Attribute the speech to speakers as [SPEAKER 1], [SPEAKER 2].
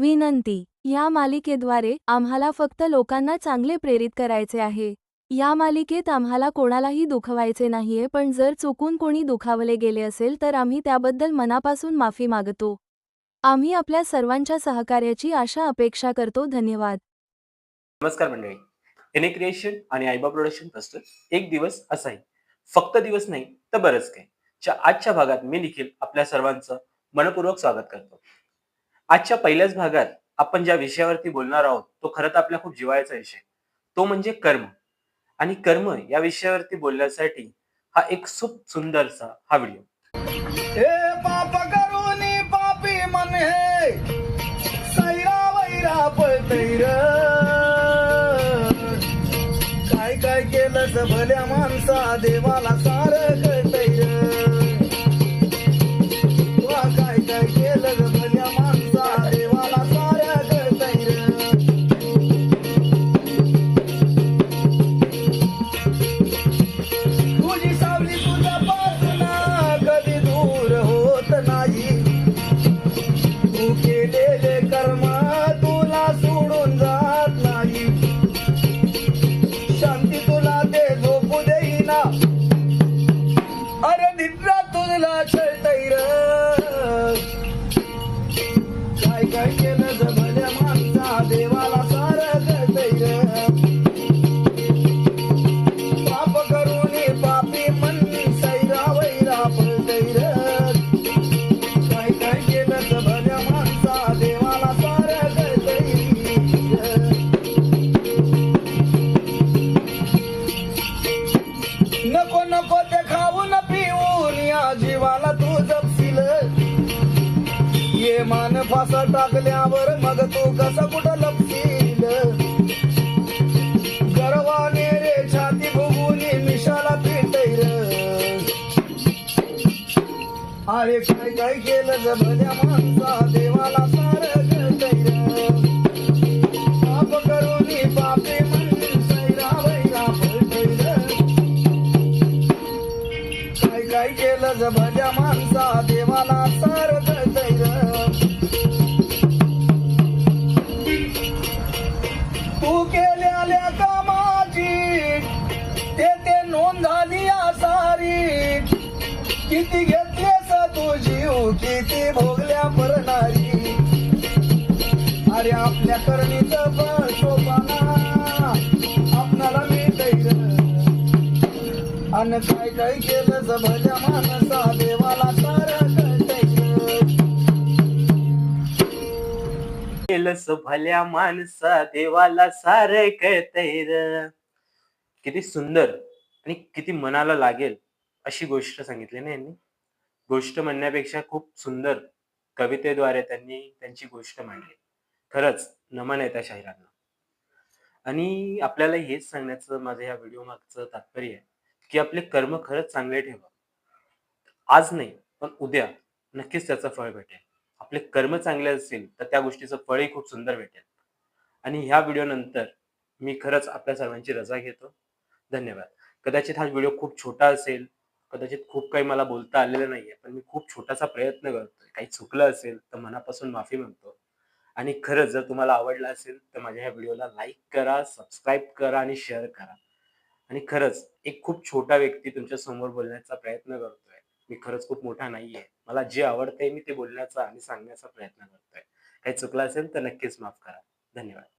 [SPEAKER 1] विनंती. या मालिकेद्वारे आम्हाला फक्त लोकांना चांगले प्रेरित करायचे आहे. या मालिकेत आम्हाला कोणालाही दुखवायचे नाहीये पण जर चुकून कोणी दुखावले गेले असेल तर आम्ही त्याबद्दल मनापासून माफी मागतो. आम्ही आपल्या सर्वांच्या सहकार्याची आशा अपेक्षा करतो. धन्यवाद.
[SPEAKER 2] नमस्कार मंडळी. एने क्रिएशन आणि आयबा प्रोडक्शन ट्रस्ट एक दिवस असाही फक्त दिवस नाही तर बरंच काही. आजच्या भागात मी निखिल आपल्या सर्वांचं मनपूर्वक स्वागत करतो. आजच्या पहिल्याच भागात आपण ज्या विषयावरती बोलणार आहोत तो खरं तर आपल्या खूप जिवाळ्याचा विषय. तो म्हणजे कर्म. आणि कर्म या विषयावरती बोलण्यासाठी हा एक खूप सुंदरसा हा व्हिडिओ.
[SPEAKER 3] काय काय केलं भल्या माणसा देवाला निद्रा तुला छळतैर काय काय केलं? फासा टाकल्यावर मग तू कसं कुठं लपशील? गर्वाने रे छाती भुगुनी मिशाला पिटैर. अरे काय काय केलं ग भल्या माणसा देवाला सार कळतैर किती भोगल्या परणारी. अरे आपल्या करणीच शोभाना. आपणाला मिळतैर अन काय काय केलं भल्या माणसा देवाला
[SPEAKER 2] केलंस भल्या माणसा देवाला सार कळतैर किती सुंदर आणि किती मनाला लागेल अशी गोष्ट सांगितली ना यांनी. गोष्ट म्हणण्यापेक्षा खूप सुंदर कवितेद्वारे त्यांनी त्यांची गोष्ट मांडली. खरंच नमन आहे त्या शाहिरांना आणि आपल्याला हेच सांगण्याचं माझं ह्या व्हिडिओ मागचं तात्पर्य आहे की आपले कर्म खरंच चांगले ठेवा. आज नाही पण उद्या नक्कीच त्याचं फळ भेटेल. आपले कर्म चांगले असतील तर त्या गोष्टीचं फळही खूप सुंदर भेटेल. आणि ह्या व्हिडिओ नंतर मी खरंच आपल्या सर्वांची रजा घेतो. धन्यवाद. कदाचित हा व्हिडिओ खूप छोटा असेल कदाचित खूप काही मला बोलता आलेलं नाहीये पण मी खूप छोटासा प्रयत्न करतोय. काही चुकलं असेल तर मनापासून माफी मागतो. आणि खरंच जर तुम्हाला आवडलं असेल तर माझ्या ह्या व्हिडिओला लाईक करा सबस्क्राईब करा आणि शेअर करा. आणि खरंच एक खूप छोटा व्यक्ती तुमच्यासमोर बोलण्याचा प्रयत्न करतोय. मी खरंच खूप मोठा नाहीये. मला जे आवडतंय मी ते बोलण्याचा आणि सांगण्याचा प्रयत्न करतोय. काही चुकलं असेल तर नक्कीच माफ करा. धन्यवाद.